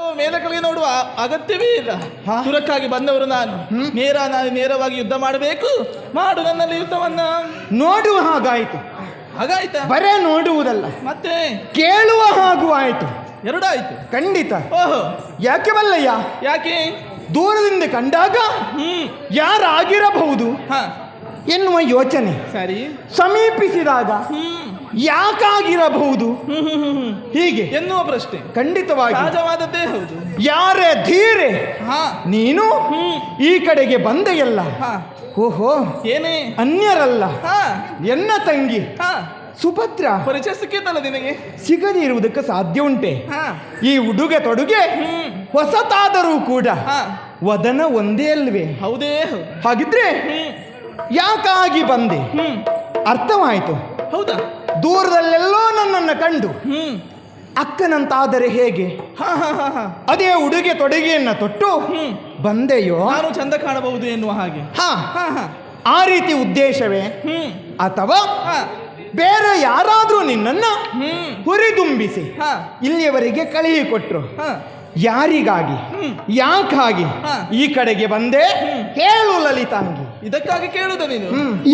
ಮೇಲೆ ಕೆಳಗೆ ನೋಡುವ ಅಗತ್ಯವೇ ಇಲ್ಲ. ದೂರಕ್ಕಾಗಿ ಬಂದವರು ನಾನು. ನೇರ ನಾನು ನೇರವಾಗಿ ಯುದ್ಧ ಮಾಡಬೇಕು. ಮಾಡು ನನ್ನಲ್ಲಿ ಯುದ್ಧವನ್ನ. ನೋಡುವ ಹಾಗಾಯಿತು. ಹಾಗಾಯ್ತಾ? ಬರೇ ನೋಡುವುದಲ್ಲ. ಮತ್ತೆ? ಕೇಳುವ ಹಾಗೂ ಆಯಿತು. ಎರಡಾಯ್ತು. ಖಂಡಿತ. ಓಹೋ. ಯಾಕೆ ಬಲ್ಲಯ್ಯ? ಯಾಕೆ? ದೂರದಿಂದ ಕಂಡಾಗ? ಹ್ಮ್. ಯಾರಾಗಿರಬಹುದು? ಹಾ. ಎನ್ನುವ ಯೋಚನೆ. ಸರಿ. ಸಮೀಪಿಸಿದಾಗ? ಯಾಕಾಗಿರಬಹುದು. ಹೀಗೆ. ಎನ್ನುವ ಪ್ರಶ್ನೆ. ಖಂಡಿತವಾಗಿ. ಸಹಜವಾದದ್ದೇ ಹೌದು. ಯಾರೇ ಧೀರೆ ಹಾ. ನೀನು ಈ ಕಡೆಗೆ ಬಂದೆಯಲ್ಲ. ಹಾ. ಓಹೋ. ಏನೇ. ಅನ್ಯರಲ್ಲ. ಹಾ. ಎನ್ನ ತಂಗಿ. ಹಾ. ಸುಭದ್ರ. ಪರಿಚಯ ಸಿಕ್ಕಿತಲ್ಲ ನಿನಗೆ. ಸಿಗದೇ ಇರುವುದಕ್ಕೆ ಸಾಧ್ಯ ಉಂಟೆ. ಹಾ. ಈ ಉಡುಗೆ ತೊಡುಗೆ ಹೊಸತಾದರೂ ಕೂಡ ಹಾ. ವದನ ಒಂದೇ ಅಲ್ವೇ? ಹೌದೇ ಹಾಗಿದ್ರೆ ಯಾಕಾಗಿ ಬಂದೆ? ಅರ್ಥವಾಯಿತು. ಹೌದಾ? ದೂರದಲ್ಲೆಲ್ಲೋ ನನ್ನನ್ನು ಕಂಡು. ಹ್ಮ್. ಅಕ್ಕನಂತಾದರೆ ಹೇಗೆ? ಹಾ ಹಾ ಹಾ ಹಾ. ಅದೇ ಉಡುಗೆ ತೊಡುಗೆಯನ್ನು ತೊಟ್ಟು ಬಂದೆಯೋ? ನಾನು ಚಂದ ಕಾಣಬಹುದು ಎನ್ನುವ ಹಾಗೆ. ಹಾ. ಹಾ ಹಾ. ಆ ರೀತಿ ಉದ್ದೇಶವೇ? ಅಥವಾ ಹಾ. ಬೇರೆ ಯಾರಾದರೂ ನಿನ್ನನ್ನ ಹುರಿದುಂಬಿಸಿ ಇಲ್ಲಿಯವರಿಗೆ ಕಳುಹಿಕೊಟ್ರು. ಹಾ. ಯಾರಿಗಾಗಿ. ಯಾಕಾಗಿ? ಹಾ. ಈ ಕಡೆಗೆ ಬಂದೆ? ಹೇಳು ಲಲಿತಾಂಗಿ. ಇದಕ್ಕಾಗಿ ಕೇಳುದ ನೀನು?